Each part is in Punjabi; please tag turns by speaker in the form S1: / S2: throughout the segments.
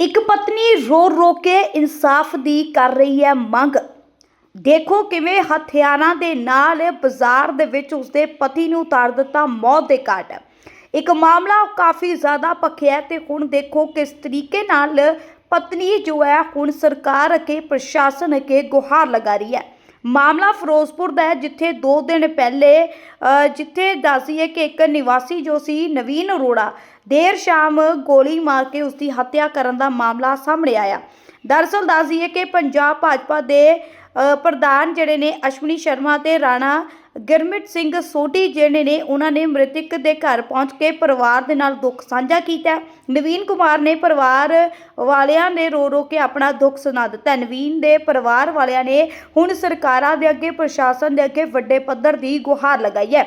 S1: ਇੱਕ ਪਤਨੀ ਰੋ ਰੋ ਕੇ ਇਨਸਾਫ ਦੀ ਕਰ ਰਹੀ ਹੈ ਮੰਗ। ਦੇਖੋ ਕਿਵੇਂ ਹਥਿਆਰਾਂ ਦੇ ਨਾਲ ਬਾਜ਼ਾਰ ਦੇ ਵਿੱਚ ਉਸਦੇ ਪਤੀ ਨੂੰ ਉਤਾਰ ਦਿੱਤਾ ਮੌਤ ਦੇ ਘਾਟ। ਇੱਕ ਮਾਮਲਾ ਕਾਫੀ ਜ਼ਿਆਦਾ ਭਖਿਆ ਤੇ ਹੁਣ ਦੇਖੋ ਕਿਸ ਤਰੀਕੇ ਨਾਲ ਪਤਨੀ ਜੋ ਹੈ ਹੁਣ ਸਰਕਾਰ ਅਤੇ ਪ੍ਰਸ਼ਾਸਨ ਅੱਗੇ ਗੁਹਾਰ ਲਗਾ ਰਹੀ ਹੈ। ਮਾਮਲਾ ਫਿਰੋਜ਼ਪੁਰ ਦਾ ਹੈ ਜਿੱਥੇ 2 ਦਿਨ ਪਹਿਲੇ ਅ, ਜਿੱਥੇ ਦੱਸੀਏ ਕਿ ਇੱਕ ਨਿਵਾਸੀ ਜੋ ਸੀ ਨਵੀਨ ਅਰੋੜਾ ਦੇਰ ਸ਼ਾਮ ਗੋਲੀ ਮਾਰ ਕੇ ਉਸ ਦੀ ਹੱਤਿਆ ਕਰਨ ਦਾ ਮਾਮਲਾ ਸਾਹਮਣੇ ਆਇਆ। ਦਰਅਸਲ ਦੱਸੀਏ ਕਿ ਪੰਜਾਬ ਭਾਜਪਾ ਦੇ ਪ੍ਰਧਾਨ ਜਿਹੜੇ ਨੇ ਅਸ਼ਵਨੀ ਸ਼ਰਮਾ ਤੇ ਰਾਣਾ ਗੁਰਮਿਤ ਸਿੰਘ ਸੋਢੀ ਜਿਹੜੇ ਨੇ, ਉਹਨਾਂ ਨੇ ਮ੍ਰਿਤਕ ਦੇ ਘਰ ਪਹੁੰਚ ਕੇ ਪਰਿਵਾਰ ਦੇ ਨਾਲ ਦੁੱਖ ਸਾਂਝਾ ਕੀਤਾ। ਨਵੀਨ ਕੁਮਾਰ ਨੇ ਪਰਿਵਾਰ ਵਾਲਿਆਂ ਨੇ ਰੋ ਰੋ ਕੇ ਆਪਣਾ ਦੁੱਖ ਸੁਣਾ ਦਿੱਤਾ। ਨਵੀਨ ਦੇ ਪਰਿਵਾਰ ਵਾਲਿਆਂ ਨੇ ਹੁਣ ਸਰਕਾਰਾਂ ਦੇ ਅੱਗੇ, ਪ੍ਰਸ਼ਾਸਨ ਦੇ ਅੱਗੇ ਵੱਡੇ ਪੱਧਰ ਦੀ ਗੁਹਾਰ ਲਗਾਈ ਹੈ।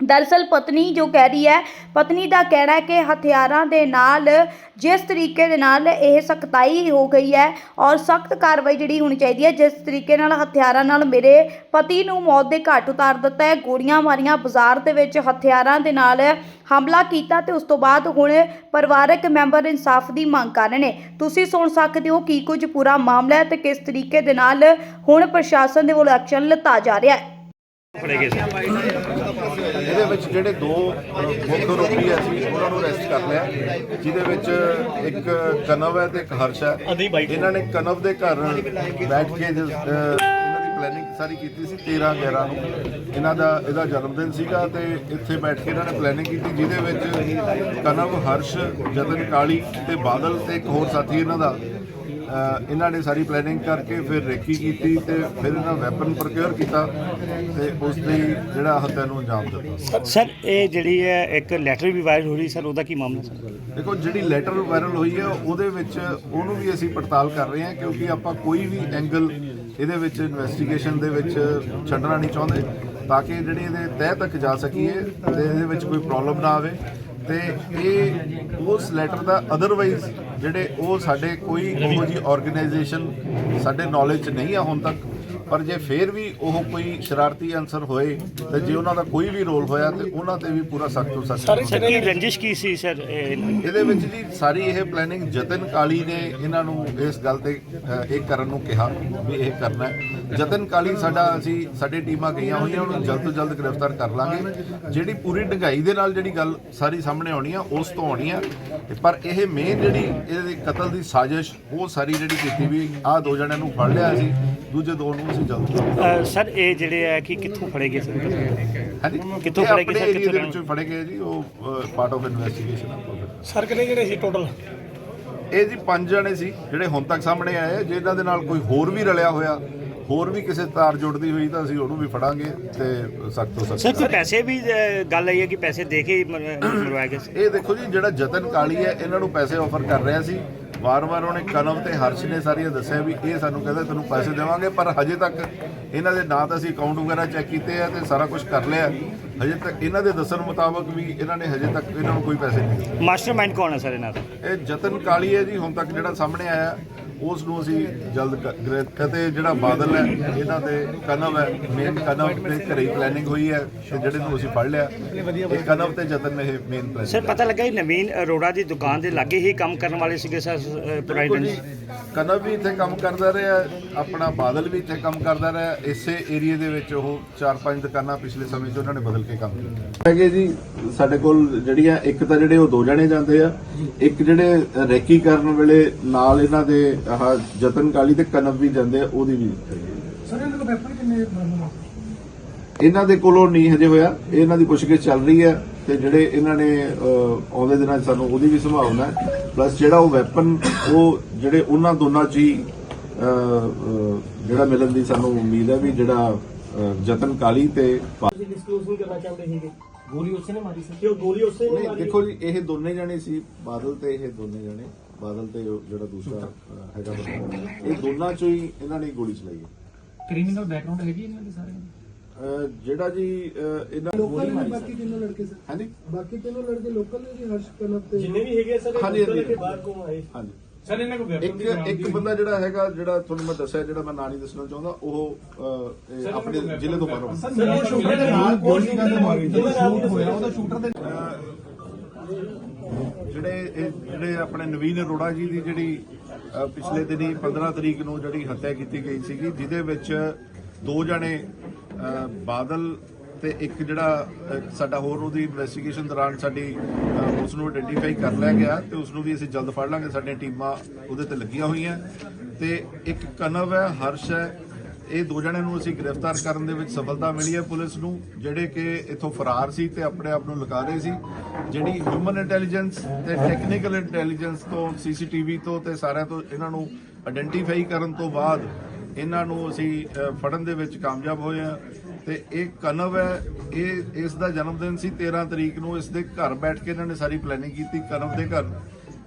S1: ਦਰਅਸਲ ਪਤਨੀ ਜੋ ਕਹਿ ਰਹੀ ਹੈ, ਪਤਨੀ ਦਾ ਕਹਿਣਾ ਹੈ ਕਿ ਹਥਿਆਰਾਂ ਦੇ ਨਾਲ, ਜਿਸ ਤਰੀਕੇ ਦੇ ਨਾਲ ਇਹ ਸਖਤਾਈ ਹੋ ਗਈ ਹੈ ਔਰ ਸਖਤ ਕਾਰਵਾਈ ਜਿਹੜੀ ਹੋਣੀ ਚਾਹੀਦੀ ਹੈ, ਜਿਸ ਤਰੀਕੇ ਨਾਲ ਹਥਿਆਰਾਂ ਨਾਲ ਮੇਰੇ ਪਤੀ ਨੂੰ ਮੌਤ ਦੇ ਘਾਟ ਉਤਾਰ ਦਿੱਤਾ ਹੈ, ਗੋਲੀਆਂ ਮਾਰੀਆਂ, ਬਾਜ਼ਾਰ ਦੇ ਵਿੱਚ ਹਥਿਆਰਾਂ ਦੇ ਨਾਲ ਹਮਲਾ ਕੀਤਾ ਤੇ ਉਸ ਤੋਂ ਬਾਅਦ ਹੁਣ ਪਰਿਵਾਰਕ ਮੈਂਬਰ ਇਨਸਾਫ ਦੀ ਮੰਗ ਕਰ ਰਹੇ ਨੇ। ਤੁਸੀਂ ਸੁਣ ਸਕਦੇ ਹੋ ਕੀ ਕੁਝ ਪੂਰਾ ਮਾਮਲਾ ਹੈ ਤੇ ਕਿਸ ਤਰੀਕੇ ਦੇ ਨਾਲ ਹੁਣ ਪ੍ਰਸ਼ਾਸਨ ਦੇ ਵੱਲੋਂ ਐਕਸ਼ਨ ਲਿੱਤਾ ਜਾ ਰਿਹਾ ਹੈ।
S2: ਫੜੇ ਗਏ
S3: ਇਹਦੇ ਵਿੱਚ ਜਿਹੜੇ ਦੋ ਮੁੱਖ ਆਰੋਪੀ ਆ ਸੀ ਉਹਨਾਂ ਨੂੰ ਅਰੈਸਟ ਕਰ ਲਿਆ। ਜਿਹਦੇ ਵਿੱਚ ਇੱਕ ਕਨਵ ਹੈ ਤੇ ਇੱਕ ਹਰਸ਼ ਹੈ। ਇਹਨਾਂ ਨੇ ਕਨਵ ਦੇ ਘਰ ਬੈਠ ਕੇ ਪਲੈਨਿੰਗ ਸਾਰੀ ਕੀਤੀ ਸੀ 13 11 ਨੂੰ। ਇਹਨਾਂ ਦਾ, ਇਹਦਾ ਜਨਮ ਦਿਨ ਸੀਗਾ ਤੇ ਇੱਥੇ ਬੈਠ ਕੇ ਇਹਨਾਂ ਨੇ ਪਲੈਨਿੰਗ ਕੀਤੀ, ਜਿਹਦੇ ਵਿੱਚ ਕਨਵ, ਹਰਸ਼, ਜਤਨ ਕਾਲੀ ਤੇ ਬਾਦਲ ਤੇ ਇੱਕ ਹੋਰ ਸਾਥੀ ਇਹਨਾਂ ਦਾ। ਇਹਨਾਂ ਨੇ ਸਾਰੀ ਪਲੈਨਿੰਗ ਕਰਕੇ ਫਿਰ ਰੇਕੀ ਕੀਤੀ ਤੇ ਫਿਰ ਇਹਨਾਂ ਵੈਪਨ ਪ੍ਰੋਕਿਉਰ ਕੀਤਾ ਤੇ ਉਸ ਦੀ ਜਿਹੜਾ ਹੱਤਿਆ ਨੂੰ ਅੰਜਾਮ ਦਿੱਤਾ।
S2: ਸਰ ਇਹ ਜਿਹੜੀ ਹੈ ਇੱਕ ਲੈਟਰ ਵੀ ਵਾਇਰਲ ਹੋ ਰਹੀ ਸਰ ਉਹਦਾ ਕੀ ਮਾਮਲਾ ਸਰ?
S3: ਦੇਖੋ ਜਿਹੜੀ ਲੈਟਰ ਵਾਇਰਲ ਹੋਈ ਹੈ ਉਹਦੇ ਵਿੱਚ ਉਹਨੂੰ ਵੀ ਅਸੀਂ ਪੜਤਾਲ ਕਰ ਰਹੇ ਹਾਂ ਕਿਉਂਕਿ ਆਪਾਂ ਕੋਈ ਵੀ ਐਂਗਲ ਇਹਦੇ ਵਿੱਚ ਇਨਵੈਸਟੀਗੇਸ਼ਨ ਦੇ ਵਿੱਚ ਛੱਡਣਾ ਨਹੀਂ ਚਾਹੁੰਦੇ ਤਾਂ ਕਿ ਜਿਹੜੀ ਇਹਦੇ ਤਹਿ ਤੱਕ ਜਾ ਸਕੀਏ ਤੇ ਇਹਦੇ ਵਿੱਚ ਕੋਈ ਪ੍ਰੋਬਲਮ ਨਾ ਆਵੇ। ਤੇ ਇਹ ਉਸ ਲੈਟਰ ਦਾ ਅਦਰਵਾਈਜ਼ ਜਿਹੜੇ ਉਹ ਸਾਡੇ ਕੋਈ ਉਹੋ ਜੀ ਆਰਗੇਨਾਈਜੇਸ਼ਨ ਸਾਡੇ ਨੌਲੇਜ 'ਚ ਨਹੀਂ ਆ ਹੁਣ ਤੱਕ। ਪਰ ਜੇ ਫੇਰ ਵੀ ਉਹ ਕੋਈ ਸ਼ਰਾਰਤੀ ਅਨਸਰ ਹੋਏ ਤੇ ਜੇ ਉਹਨਾਂ ਦਾ ਕੋਈ ਵੀ ਰੋਲ ਹੋਇਆ ਤੇ ਉਹਨਾਂ ਤੇ ਵੀ ਪੂਰਾ ਸਖਤ ਤੋਂ ਸਖਤ
S2: ਸਰ ਕੀ ਰੰਜਿਸ਼ ਕੀ ਸੀ ਸਰ ਇਹ
S3: ਇਹਦੇ ਵਿੱਚ ਜੀ ਸਾਰੀ ਇਹ ਪਲੈਨਿੰਗ ਜਤਨ ਕਾਲੀ ਨੇ ਇਹਨਾਂ ਨੂੰ ਇਸ ਗੱਲ ਤੇ ਇਹ ਕਰਨ ਨੂੰ ਕਿਹਾ ਵੀ ਇਹ ਕਰਨਾ ਹੈ। ਜਤਨ ਕਾਲੀ ਸਾਡਾ ਅਸੀਂ ਸਾਡੇ ਟੀਮਾਂ ਗਈਆਂ ਹੋਈਆਂ ਉਹਨੂੰ ਜਲਦ ਤੋਂ ਜਲਦ ਗ੍ਰਿਫਤਾਰ ਕਰ ਲਾਂਗੇ। ਜਿਹੜੀ ਪੂਰੀ ਡੰਗਾਈ ਦੇ ਨਾਲ ਜਿਹੜੀ ਗੱਲ ਸਾਰੀ ਸਾਹਮਣੇ ਆਉਣੀ ਆ ਉਸ ਤੋਂ ਆਉਣੀ ਆ। ਪਰ ਇਹ ਮੇਨ ਜਿਹੜੀ ਇਹਦੇ ਕਤਲ ਦੀ ਸਾਜ਼ਿਸ਼ ਉਹ ਸਾਰੀ ਜਿਹੜੀ ਕੀਤੀ ਵੀ ਆਹ ਦੋ ਜਣਿਆਂ ਨੂੰ ਫੜ ਲਿਆ ਸੀ ਦੂਜੇ ਦੋ ਨੂੰ ਜਲਦ
S2: ਅ, ਸਰ ਇਹ ਜਿਹੜੇ ਹੈ ਕਿ ਕਿੱਥੋਂ ਫੜੇ ਗਏ ਸਰ?
S3: ਹਾਂਜੀ।
S2: ਕਿੱਥੋਂ
S3: ਇਹ
S2: ਫੜੇ ਗਏ
S3: ਆਪਣੇ
S2: ਸਰ, ਕਿੱਥੋਂ
S3: ਦੇ ਵਿੱਚੋਂ ਫੜੇ ਗਏ ਜੀ ਉਹ ਪਾਰਟ ਆਫ ਇਨਵੈਸਟੀਗੇਸ਼ਨ ਆ।
S4: ਸਰ ਕਿੰਨੇ ਜਿਹੜੇ ਸੀ ਟੋਟਲ
S3: ਇਹ ਜੀ ਪੰਜ ਜਣੇ ਸੀ ਜਿਹੜੇ ਹੁਣ ਤੱਕ ਸਾਹਮਣੇ ਆਏ ਆ। ਜੇ ਇਹਨਾਂ ਦੇ ਨਾਲ ਕੋਈ ਹੋਰ ਵੀ ਰਲਿਆ ਹੋਇਆ ਹੋਰ ਵੀ ਕਿਸੇ ਤਾਰ ਜੁੜਦੀ ਹੋਈ ਤਾਂ ਅਸੀਂ ਉਹਨੂੰ ਵੀ ਫੜਾਂਗੇ ਤੇ ਸਖਤ ਤੋਂ
S2: ਸਰ
S3: ਸਖਤ
S2: ਕੋਈ ਪੈਸੇ ਵੀ ਅ, ਗੱਲ ਆਈ ਹੈ ਕਿ ਪੈਸੇ ਦੇ ਕੇ ਹੀ ਮਰ- ਮਰਵਾਇਆ ਗਿਆ ਸੀ?
S3: ਇਹ ਦੇਖੋ ਜੀ ਜਿਹੜਾ ਜਤਨ ਕਾਲੀ ਹੈ ਇਹਨਾਂ ਨੂੰ ਪੈਸੇ ਆਫਰ ਕਰ ਰਿਹਾ ਸੀ। ਵਾਰ-ਵਾਰ ਉਹਨੇ ਕਨਵ ਤੇ ਹਰਸ਼ ਨੇ ਸਾਰੀਆਂ ਦੱਸਿਆ ਵੀ ਇਹ ਸਾਨੂੰ ਕਹਿੰਦਾ ਤੈਨੂੰ ਪੈਸੇ ਦੇਵਾਂਗੇ ਪਰ ਹਜੇ ਤੱਕ ਇਹਨਾਂ ਦੇ ਨਾਂ ਤਾਂ ਅਸੀਂ ਅਕਾਊਂਟ ਵਗੈਰਾ ਚੈੱਕ ਕੀਤੇ ਆ ਤੇ ਸਾਰਾ ਕੁਝ ਕਰ ਲਿਆ। ਹਜੇ ਤੱਕ ਇਹਨਾਂ ਦੇ ਦੱਸਣ ਮੁਤਾਬਕ ਵੀ ਇਹਨਾਂ ਨੇ ਹਜੇ ਤੱਕ ਇਹਨਾਂ ਨੂੰ ਕੋਈ ਪੈਸੇ ਨਹੀਂ
S2: ਮਾਸਟਰਮਾਈਂਡ ਕੌਣ ਹੈ ਸਰ ਇਹਨਾਂ ਦਾ?
S3: ਇਹ ਜਤਨ ਕਾਲੀ ਹੈ ਜੀ ਹੁਣ ਤੱਕ ਜਿਹੜਾ ਸਾਹਮਣੇ ਆਇਆ। ਉਸ ਨੂੰ ਅਸੀਂ ਜਲਦ ਕਤੇ ਜਿਹੜਾ ਬਾਦਲ ਹੈ ਇਹਨਾਂ ਦੇ ਕਨਵ ਹੈ ਮੇਨ ਕਨਵ ਦੇ ਘਰੇ ਪਲੈਨਿੰਗ ਹੋਈ ਹੈ ਤੇ ਜਿਹੜੇ ਨੂੰ ਅਸੀਂ ਫੜ ਲਿਆ ਇਹ ਕਨਵ ਤੇ ਜਤਨ ਨੇ ਇਹ ਮੇਨ
S2: ਸਰ
S3: ਪਲੈਨਿੰਗ
S2: ਪਤਾ ਲੱਗਾ ਇਹ ਨਵੀਨ ਅਰੋੜਾ ਦੀ ਦੁਕਾਨ ਦੇ ਲਾਗੇ ਹੀ ਕੰਮ ਕਰਨ ਵਾਲੇ ਸੀਗੇ ਸਰ ਪ੍ਰੋਵਾਈਡਰ
S3: ਕਨਵ ਵੀ ਇੱਥੇ ਕੰਮ ਕਰਦਾ ਰਿਹਾ ਆਪਣਾ ਬਾਦਲ ਵੀ ਇੱਥੇ ਕੰਮ ਕਰਦਾ ਰਿਹਾ ਇਸੇ ਏਰੀਏ ਦੇ ਵਿੱਚ ਉਹ ਚਾਰ ਪੰਜ ਦੁਕਾਨਾਂ ਪਿਛਲੇ ਸਮੇਂ 'ਚ ਉਹਨਾਂ ਨੇ ਬਦਲ ਕੇ ਕੰਮ ਕੀਤਾ। ਹੈਗੇ ਜੀ ਸਾਡੇ ਕੋਲ ਜਿਹੜੀਆਂ ਇੱਕ ਤਾਂ ਜਿਹੜੇ ਉਹ ਦੋ ਜਣੇ ਜਾਂਦੇ ਆ ਇੱਕ ਜਿਹੜੇ ਰੈਕੀ ਕਰਨ ਵੇਲੇ ਨਾਲ ਇਹਨਾਂ ਦੇ ਆਹ ਜਤਨ ਕਾਲੀ ਤੇ ਕਨਵ ਵੀ ਜਾਂਦੇ ਆ ਉਹਦੀ ਵੀ
S4: ਸਰ ਇਹਨਾਂ ਕੋਲ ਪੇਪਰ ਕਿੰਨੇ ਬਰਾਮਦ
S3: ਇਹਨਾਂ ਦੇ ਕੋਲੋਂ ਨਹੀਂ ਹਜੇ ਹੋਇਆ। ਇਹਨਾਂ ਦੀ ਪੁੱਛਗਿੱਛ ਚੱਲ ਰਹੀ ਹੈ ਤੇ ਜਿਹੜੇ ਇਹਨਾਂ ਨੇ ਆਉਂਦੇ ਦਿਨਾਂ 'ਚ ਸਾਨੂੰ ਉਹਦੀ ਵੀ ਸੰਭਾਵਨਾ ਹੈ। ਪਲੱਸ ਜਿਹੜਾ ਉਹ ਵੈਪਨ ਉਹ ਜਿਹੜੇ ਉਹਨਾਂ ਦੋਨਾਂ 'ਚ ਹੀ ਜਿਹੜਾ ਮਿਲਣ ਦੀ ਸਾਨੂੰ ਉਮੀਦ ਹੈ ਵੀ ਜਿਹੜਾ ਜਤਨ ਕਾਲੀ ਤੇ
S5: ਕਰਨਾ ਚਾਹੁੰਦੇ ਸੀਗੇ। ਗੋਲੀ ਉਸੇ ਨੇ ਮਾਰੀ ਸੀ। ਕਿ ਉਹ ਗੋਲੀ ਉਸੇ ਨੇ ਮਾਰੀ?
S3: ਦੇਖੋ ਜੀ ਇਹ ਦੋਨੇ ਜਣੇ ਸੀ ਬਾਦਲ ਤੇ ਇਹ ਦੋਨੇ ਜਣੇ। ਬਾਦਲ ਤੇ ਜਿਹੜਾ ਦੂਸਰਾ ਹੈਗਾ ਬੰਦਾ ਇਹ ਦੋਨਾਂ 'ਚੋਂ ਹੀ ਇਹਨਾਂ ਨੇ ਗੋਲੀ ਚਲਾਈ ਹੈ।
S4: ਕ੍ਰਿਮੀਨਲ ਬੈਕਗ੍ਰਾਉਂਡ ਹੈਗੀ ਇਹਨਾਂ ਦੇ ਸਾਰੇ?
S3: ਅਹ, ਜਿਹੜਾ ਜੀ ਇਹਨਾਂ
S6: ਲੋਕਲ ਨੇ ਬਾਕੀ ਤਿੰਨੋਂ ਲੜਕੇ ਸਰ।
S3: ਹਾਂਜੀ?
S6: ਬਾਕੀ ਤਿੰਨੋਂ ਲੜਕੇ ਲੋਕਲ ਨੇ ਜੀ ਹਰਸ਼ ਕਨਵ ਤੇ
S5: ਜਿੰਨੇ ਵੀ ਹੈਗੇ ਸਰ
S3: ਹਾਂਜੀ।
S5: ਕੇ ਬਾਹਰ ਕੋਲ ਆਏ।
S3: ਹਾਂਜੀ।
S4: ਸਰ ਇਹਨਾਂ ਕੋਲ
S3: ਇੱਕ ਇੱਕ ਬੰਦਾ ਜਿਹੜਾ ਹੈਗਾ ਜਿਹੜਾ ਤੁਹਾਨੂੰ ਮੈਂ ਦੱਸਿਆ ਜਿਹੜਾ ਮੈਂ ਨਾਂ ਨਹੀਂ ਦੱਸਣਾ ਚਾਹੁੰਦਾ ਉਹ ਆਪਣੇ ਜ਼ਿਲ੍ਹੇ ਤੋਂ ਬਾਹਰੋਂ
S4: ਸਰ ਉਹ ਸ਼ੂਟਰ ਦੇ ਨਾਲ ਗੋਲੀ ਕਾਹਦੇ ਮਾਰੀ। ਜਦੋਂ ਸ਼ੂਟ ਹੋਇਆ ਉਹਦਾ ਸ਼ੂਟਰ ਦੇ
S3: ਜਿਹੜੇ ਇਹ ਜਿਹੜੇ ਆਪਣੇ ਨਵੀਨ ਅਰੋੜਾ ਜੀ ਦੀ ਜਿਹੜੀ ਪਿਛਲੇ ਦਿਨੀ 15 ਤਰੀਕ ਨੂੰ ਜਿਹੜੀ ਹੱਤਿਆ ਕੀਤੀ ਗਈ ਸੀਗੀ ਜਿਹਦੇ ਵਿੱਚ ਦੋ ਜਣੇ ਬਾਦਲ ਤੇ ਇੱਕ ਜਿਹੜਾ ਸਾਡਾ ਹੋਰ ਉਹਦੀ ਇਨਵੈਸਟੀਗੇਸ਼ਨ ਦੌਰਾਨ ਸਾਡੀ ਅ, ਉਸ ਨੂੰ ਆਇਡੈਂਟੀਫਾਈ ਕਰ ਲਿਆ ਗਿਆ ਤੇ ਉਸ ਨੂੰ ਵੀ ਅਸੀਂ ਜਲਦ ਫੜ ਲਾਂਗੇ ਸਾਡੀਆਂ ਟੀਮਾਂ ਉਹਦੇ ਤੇ ਲੱਗੀਆਂ ਹੋਈਆਂ। ਤੇ ਇੱਕ ਕਨਵ ਹੈ ਹਰਸ਼ ਹੈ ਇਹ ਦੋ ਜਣਿਆਂ ਨੂੰ ਅਸੀਂ ਗ੍ਰਿਫਤਾਰ ਕਰਨ ਦੇ ਵਿੱਚ ਸਫਲਤਾ ਮਿਲੀ ਹੈ ਪੁਲਿਸ ਨੂੰ, ਜਿਹੜੇ ਕਿ ਇੱਥੋਂ ਫਰਾਰ ਸੀ ਤੇ ਆਪਣੇ ਆਪ ਨੂੰ ਲੁਕਾ ਰਹੇ ਸੀ। ਜਿਹੜੀ ਹਿਊਮਨ ਇੰਟੈਲੀਜੈਂਸ ਤੇ ਟੈਕਨੀਕਲ ਇੰਟੈਲੀਜੈਂਸ ਤੋਂ ਸੀਸੀਟੀਵੀ ਤੋਂ ਤੇ ਸਾਰਿਆਂ ਤੋਂ ਇਹਨਾਂ ਨੂੰ ਆਇਡੈਂਟੀਫਾਈ ਕਰਨ ਤੋਂ ਬਾਅਦ ਇਹਨਾਂ ਨੂੰ ਅਸੀਂ ਫੜਨ ਦੇ ਵਿੱਚ ਕਾਮਯਾਬ ਹੋਏ ਹਾਂ। ਤੇ ਇਹ ਕਨਵ ਹੈ, ਇਹ ਇਸ ਦਾ ਜਨਮ ਦਿਨ ਸੀ 13 ਤਰੀਕ ਨੂੰ ਇਸ ਦੇ ਘਰ ਬੈਠ ਕੇ ਇਹਨਾਂ ਨੇ ਸਾਰੀ ਪਲੈਨਿੰਗ ਕੀਤੀ ਕਨਵ ਦੇ ਘਰ।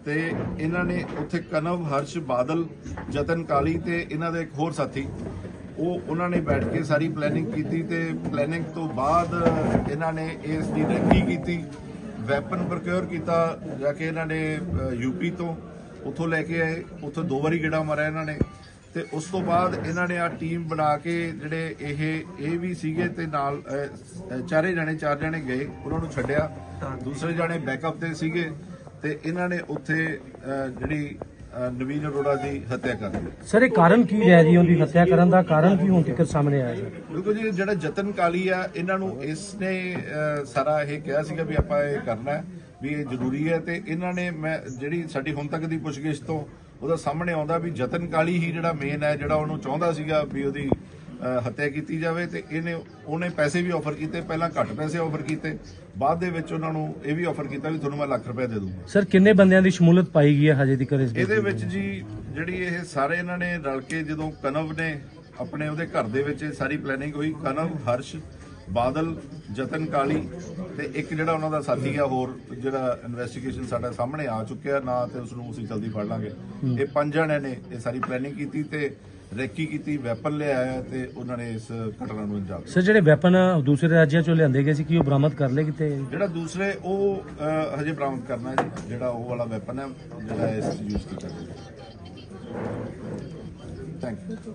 S3: ਤੇ ਇਹਨਾਂ ਨੇ ਉੱਥੇ ਕਨਵ ਹਰਸ਼ ਬਾਦਲ, ਜਤਨ ਕਾਲੀ ਤੇ ਇਹਨਾਂ ਦੇ ਇੱਕ ਹੋਰ ਸਾਥੀ ਉਹ ਉਹਨਾਂ ਨੇ ਬੈਠ ਕੇ ਸਾਰੀ ਪਲੈਨਿੰਗ ਕੀਤੀ ਤੇ ਪਲੈਨਿੰਗ ਤੋਂ ਬਾਅਦ ਇਹਨਾਂ ਨੇ ਇਸ ਦੀ ਰੈਕੀ ਕੀਤੀ? ਵੈਪਨ ਪ੍ਰੋਕਿਉਰ ਕੀਤਾ, ਜਾ ਕੇ ਇਹਨਾਂ ਨੇ ਯੂਪੀ ਤੋਂ ਉੱਥੋਂ ਲੈ ਕੇ ਆਏ, ਉੱਥੋਂ ਦੋ ਵਾਰੀ ਗੇੜਾ ਮਾਰਿਆ ਇਹਨਾਂ ਨੇ ਤੇ ਉਸ ਤੋਂ ਬਾਅਦ ਇਹਨਾਂ ਨੇ ਆ ਟੀਮ ਬਣਾ ਕੇ ਜਿਹੜੇ ਇਹ ਇਹ ਵੀ ਸੀਗੇ ਤੇ ਨਾਲ ਚਾਰੇ ਜਣੇ, ਚਾਰ ਜਣੇ ਗਏ, ਉਹਨਾਂ ਨੂੰ ਛੱਡਿਆ। ਦੂਸਰੇ ਜਣੇ ਬੈਕਅਪ ਤੇ ਸੀਗੇ ਤੇ ਇਹਨਾਂ ਨੇ ਉੱਥੇ ਜਿਹੜੀ ਨਵੀਨ ਅਰੋੜਾ ਦੀ ਹੱਤਿਆ ਕਰ ਦਿੱਤੀ
S5: ਸਰ ਇਹ ਕਾਰਨ ਕੀ ਰਿਹਾ ਜੀ ਉਹਦੀ ਹੱਤਿਆ ਕਰਨ ਦਾ? ਕਾਰਨ ਕੀ ਹੁਣ ਤੱਕ ਸਾਹਮਣੇ ਆਇਆ ਜੀ
S3: ਬਿਲਕੁਲ ਜੀ ਜਿਹੜਾ ਜਤਨ ਕਾਲੀ ਆ ਇਹਨਾਂ ਨੂੰ ਇਸ ਨੇ ਸਾਰਾ ਇਹ ਕਿਹਾ ਸੀਗਾ ਵੀ ਆਪਾਂ ਇਹ ਕਰਨਾ ਹੈ ਵੀ ਇਹ ਜ਼ਰੂਰੀ ਹੈ ਤੇ ਇਹਨਾਂ ਨੇ ਮੈਂ ਜਿਹੜੀ ਸਾਡੀ ਹੁਣ ਤੱਕ ਦੀ ਪੁੱਛਗਿੱਛ ਤੋਂ ਉਹਦਾ ਸਾਹਮਣੇ ਆਉਂਦਾ ਵੀ ਜਤਨ ਕਾਲੀ ਹੀ ਜਿਹੜਾ ਮੇਨ ਹੈ ਜਿਹੜਾ ਉਹਨੂੰ ਚਾਹੁੰਦਾ ਸੀਗਾ ਵੀ ਉਹਦੀ ਹੱਤਿਆ ਕੀਤੀ ਜਾਵੇ ਤੇ ਇਹਨੇ ਉਹਨੇ ਪੈਸੇ ਵੀ ਆਫਰ ਕੀਤੇ ਪਹਿਲਾਂ ਘੱਟ ਪੈਸੇ ਆਫਰ ਕੀਤੇ। ਬਾਅਦ ਦੇ ਵਿੱਚ ਉਹਨਾਂ ਨੂੰ ਇਹ ਵੀ ਆਫਰ ਕੀਤਾ ਵੀ ਤੁਹਾਨੂੰ ਮੈਂ ਲੱਖ ਰੁਪਏ ਦੇ ਦੂੰਗਾ।
S5: ਸਰ ਕਿੰਨੇ ਬੰਦਿਆਂ ਦੀ ਸ਼ਮੂਲੀਅਤ ਪਾਈ ਗਈ ਹੈ ਹਜੇ ਤੱਕ ਇਸ
S3: ਇਹਦੇ ਵਿੱਚ ਜੀ ਜਿਹੜੀ ਇਹ ਸਾਰੇ ਇਹਨਾਂ ਨੇ ਰਲ ਕੇ ਜਦੋਂ ਕਨਵ ਨੇ ਆਪਣੇ ਉਹਦੇ ਘਰ ਦੇ ਵਿੱਚ ਸਾਰੀ ਪਲੈਨਿੰਗ ਹੋਈ ਕਨਵ ਹਰਸ਼ ਬਾਦਲ ਜਤਨ ਕਾਲੀ ਤੇ ਇੱਕ ਜਿਹੜਾ ਉਹਨਾਂ ਦਾ ਸਾਥੀ ਆ ਹੋਰ ਜਿਹੜਾ ਇਨਵੈਸਟੀਗੇਸ਼ਨ ਸਾਡਾ ਸਾਹਮਣੇ ਆ ਚੁੱਕਿਆ ਨਾ ਤੇ ਉਸ ਨੂੰ ਅਸੀਂ ਜਲਦੀ ਫੜ ਲਾਂਗੇ। ਇਹ ਪੰਜ ਜਣੇ ਨੇ ਇਹ ਸਾਰੀ ਪਲੈਨਿੰਗ ਕੀਤੀ ਤੇ ਰੈਕੀ ਕੀਤੀ ਵੈਪਨ ਲਿਆਇਆ ਤੇ ਉਹਨਾਂ ਨੇ ਇਸ ਘਟਨਾ ਨੂੰ ਅੰਜਾਮ ਦਿੱਤਾ।
S5: ਸਰ ਜਿਹੜੇ ਵੈਪਨ ਦੂਸਰੇ ਰਾਜਾਂ ਚੋਂ ਲਿਆਂਦੇ ਗਏ ਸੀ ਕੀ ਉਹ ਬਰਾਮਦ ਕਰ ਲਏ ਕਿਤੇ?
S3: ਜਿਹੜਾ ਦੂਸਰੇ ਉਹ ਅਹ, ਹਜੇ ਬਰਾਮਦ ਕਰਨਾ ਹੈ ਜੀ। ਜਿਹੜਾ ਉਹ ਵਾਲਾ ਵੈਪਨ ਹੈ ਜਿਹੜਾ ਇਸ ਯੂਜ਼ ਕੀਤਾ ਗਿਆ। Thank you